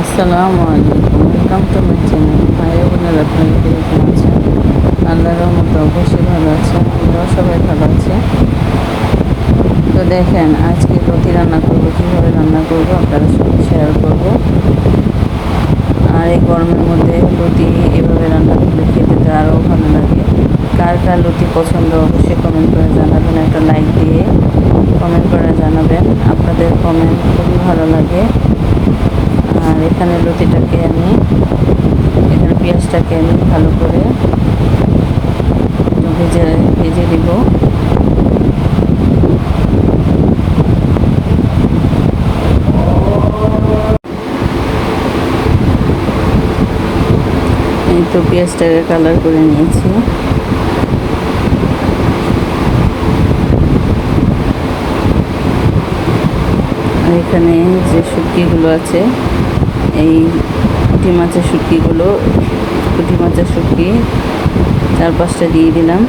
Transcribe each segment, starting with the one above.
আসসালামু আলাইকুম। Welcome to my channel. ভাই বোনের, আপনারা কীরকম আছেন? আল্লাহর রহমতে অবশ্যই ভালো আছে আমরাও সবাই ভালো আছি। তো দেখেন, আজকে রুটি রান্না করব, কীভাবে রান্না করব আপনাদের সঙ্গে শেয়ার করব। আর এই গরমের মধ্যে রুটি এভাবে রান্না করলে খেতে তো আরও ভালো লাগে। কার কার রুটি পছন্দ অবশ্যই কমেন্ট করে জানাবেন। একটা লাইক দিয়ে কমেন্ট করে জানাবেন। আপনাদের কমেন্ট খুবই ভালো লাগে। আর এখানে লতিটাকে আমি, এখানে পেঁয়াজটাকে আমি ভালো করে ভেজে ভেজে দিব এই তো পেঁয়াজটাকে কালার করে নিয়েছি। এখানে যে শুটকিগুলো আছে এই পুঁটি মাছের শুটকিগুলো, পুঁটি মাছের শুটকি চার পাঁচটা দিয়ে দিলাম।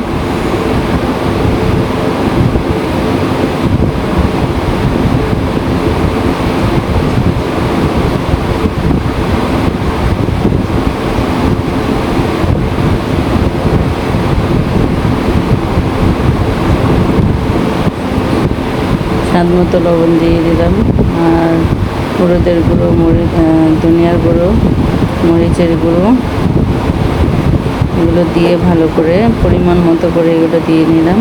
স্বাদ মতো লবণ দিয়ে দিলাম। আর হলুদের গুঁড়ো মরি ধনিয়ার গুঁড়ো, মরিচের গুঁড়ো, এগুলো দিয়ে ভালো করে পরিমাণ মতো করে এগুলো দিয়ে নিলাম।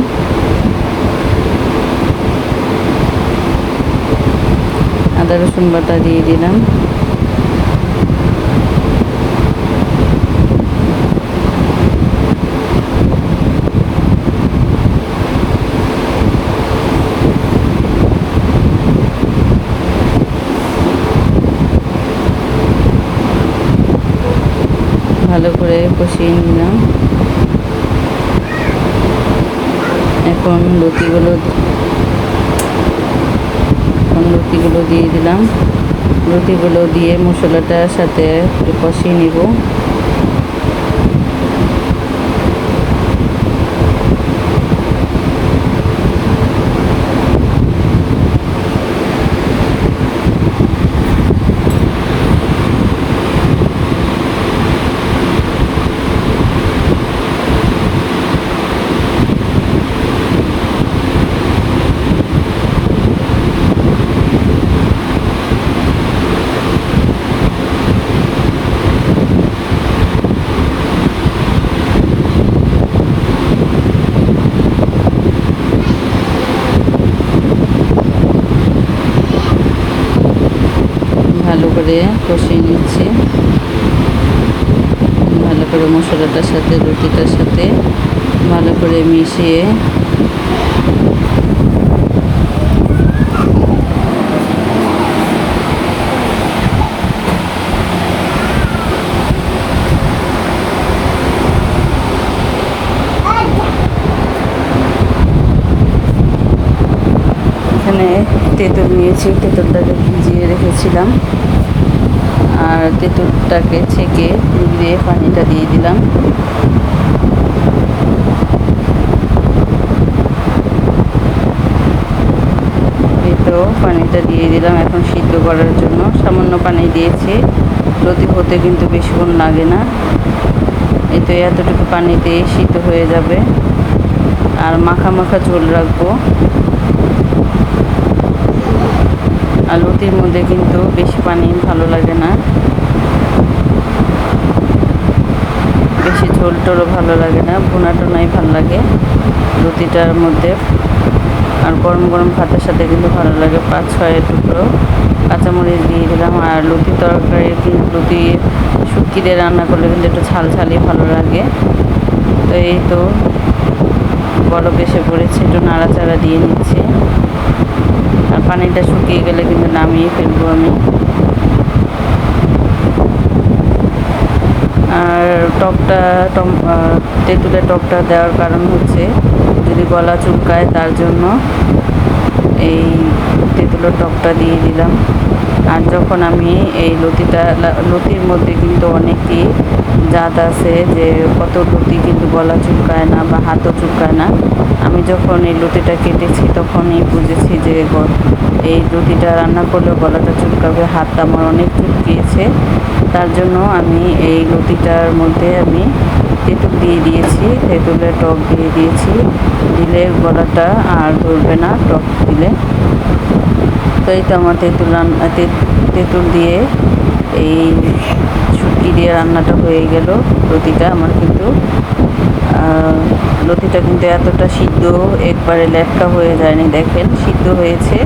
আদা রসুন বাটা দিয়ে দিলাম। ভালো করে কষিয়ে নিলাম। এখন লতিগুলো এখন লতিগুলো দিয়ে দিলাম। লতিগুলো দিয়ে মশলাটার সাথে একটু কষিয়ে নিব। ভালো করে কষিয়ে নিচ্ছি। ভালো করে মশলাটার সাথে রুটিটার সাথে ভালো করে মিশিয়ে এখানে তেঁতুল নিয়েছি তেঁতুলটাকে ভিজিয়ে রেখেছিলাম। আর তেঁতুলটাকে ছেঁকে দিয়ে পানিটা দিয়ে দিলাম। তো পানিটা দিয়ে দিলাম এখন সিদ্ধ করার জন্য। সামান্য পানি দিয়েছি লতি হতে কিন্তু বেশিক্ষণ লাগে না। এই তো এতটুকু পানিতে সিদ্ধ হয়ে যাবে। আর মাখা মাখা ঝোল রাখব। আর লতির মধ্যে কিন্তু বেশি পানি ভালো লাগে না। বেশি ঝোল টোলও ভালো লাগে না ভুনা টোনাই ভালো লাগে লতিটার মধ্যে। আর গরম গরম ভাতের সাথে কিন্তু ভালো লাগে, পাঁচ ছয় টুকরো। কাঁচামরিচ দিয়ে দিলাম, আর লতি তরকারি কিন্তু লতি শুটকি দিয়ে রান্না করলে কিন্তু একটু ঝাল ঝালই ভালো লাগে। তো এই তো বরফ এসে পড়েছে, একটু নাড়াচাড়া দিয়ে নিচ্ছে। পানিটা শুকিয়ে গেলে কিন্তু নামিয়ে ফেলব আমি। আর টকটা তেঁতুলের টকটা দেওয়ার কারণ হচ্ছে, যদি গলা চুলকায় তার জন্য। এই তেঁতুলের টকটা দিয়ে দিলাম। আর যখন আমি এই লতিটা লতির মধ্যে কিন্তু অনেকই জাত আছে যে কত লতি কিন্তু গলা চুলকায় না বা হাতও চুলকায় না। আমি যখন এই লতিটা কেটেছি তখনই বুঝেছি যে এই রুটিটা রান্না করলে গলাটা চুলকাবে, হাতটা আমার অনেক চুলকিয়েছে। তার জন্য আমি এই লতিটার মধ্যে আমি তেঁতুল দিয়ে দিয়েছি তেঁতুলের টক দিয়ে দিয়েছি। দিলে গলাটা আর ধরবে না, টক দিলে। তো এই তো আমার তেঁতুল রান্না তেঁতুল দিয়ে এই শুটকি দিয়ে রান্নাটা হয়ে গেল। রুটিটা আমার কিন্তু লতিটা কিন্তু এতটা সিদ্ধ, একবারে লেটকা হয়ে যায়নি, দেখেন। সিদ্ধ হয়েছে,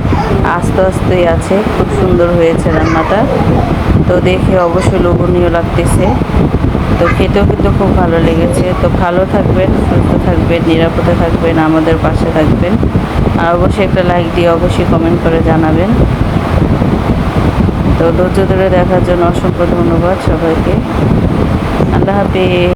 আস্তে আস্তেই আছে, খুব সুন্দর হয়েছে রান্নাটা। তো দেখে অবশ্যই লোভনীয় লাগতেছে। তো খেতেও কিন্তু খুব ভালো লেগেছে। তো ভালো থাকবেন, সুস্থ থাকবেন, নিরাপদে থাকবেন, আমাদের পাশে থাকবেন। আর অবশ্যই একটা লাইক দিয়ে অবশ্যই কমেন্ট করে জানাবেন। তো ধৈর্য ধরে দেখার জন্য অসংখ্য ধন্যবাদ সবাইকে। আল্লাহ হাফিজ।